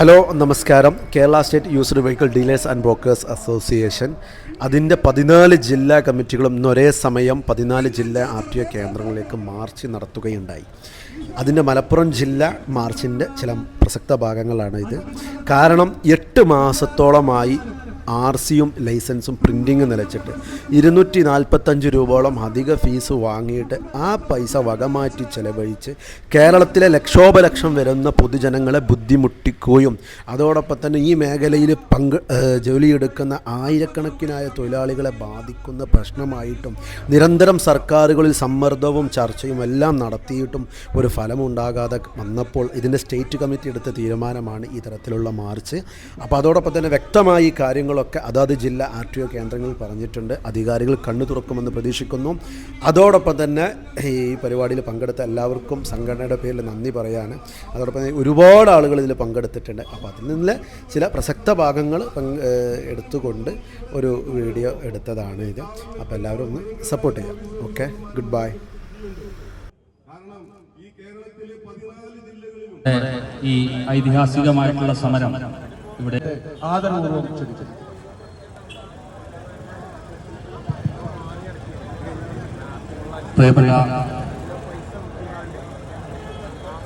Hello നമസ്കാരം. Kerala state used vehicle dealers and brokers association. അതിന്റെ പതിനാല് ജില്ലാ കമ്മിറ്റികളും ഇന്ന് ഒരേ സമയം പതിനാല് ജില്ലാ ആർ ടി ഒ കേന്ദ്രങ്ങളിലേക്ക് മാർച്ച് നടത്തുകയുണ്ടായി. അതിന്റെ മലപ്പുറം ജില്ല മാർച്ചിന്റെ ചില പ്രസക്ത ഭാഗങ്ങളാണ് ഇത് കാരണം എട്ട് മാസത്തോളമായി ആർ സിയും ലൈസൻസും പ്രിന്റിങ് നിലച്ചിട്ട് ഇരുന്നൂറ്റി നാൽപ്പത്തഞ്ച് രൂപയോളം അധിക ഫീസ് വാങ്ങിയിട്ട് ആ പൈസ വകമാറ്റി ചെലവഴിച്ച് കേരളത്തിലെ ലക്ഷോപലക്ഷം വരുന്ന പൊതുജനങ്ങളെ ബുദ്ധിമുട്ടിക്കുകയും അതോടൊപ്പം തന്നെ ഈ മേഖലയിൽ പങ്ക് ജോലിയെടുക്കുന്ന ആയിരക്കണക്കിനായ തൊഴിലാളികളെ ബാധിക്കുന്ന പ്രശ്നമായിട്ടും നിരന്തരം സർക്കാരുകളിൽ സമ്മർദ്ദവും ചർച്ചയും എല്ലാം നടത്തിയിട്ടും ഒരു ഫലമുണ്ടാകാതെ വന്നപ്പോൾ ഇതിന്റെ സ്റ്റേറ്റ് കമ്മിറ്റി എടുത്ത തീരുമാനമാണ് ഈ തരത്തിലുള്ള മാർച്ച്. അപ്പോൾ അതോടൊപ്പം തന്നെ വ്യക്തമായി ഈ കാര്യങ്ങളൊക്കെ അതാത് ജില്ലാ ആർ ടി ഒ കേന്ദ്രങ്ങളിൽ പറഞ്ഞിട്ടുണ്ട്. അധികാരികൾ കണ്ണു തുറക്കുമെന്ന് പ്രതീക്ഷിക്കുന്നു. അതോടൊപ്പം തന്നെ ഈ പരിപാടിയിൽ പങ്കെടുത്ത എല്ലാവർക്കും സംഘടനയുടെ പേരിൽ നന്ദി പറയാണ്. അതോടൊപ്പം തന്നെ ഒരുപാട് ആളുകൾ ഇതിൽ പങ്കെടുത്തിട്ടുണ്ട്. അപ്പോൾ അതിൽ നിന്ന് ചില പ്രസക്ത ഭാഗങ്ങൾ എടുത്തുകൊണ്ട് ഒരു വീഡിയോ എടുത്തതാണ് ഇത്. അപ്പോൾ എല്ലാവരും ഒന്ന് സപ്പോർട്ട് ചെയ്യാം. ഓക്കെ ഗുഡ് ബൈ ഈ ഐതിഹാസികമായിട്ടുള്ള സമരം ഇവിടെ ആദരപൂർവം ക്ഷണിക്കുന്നു പ്രിയപ്പെട്ട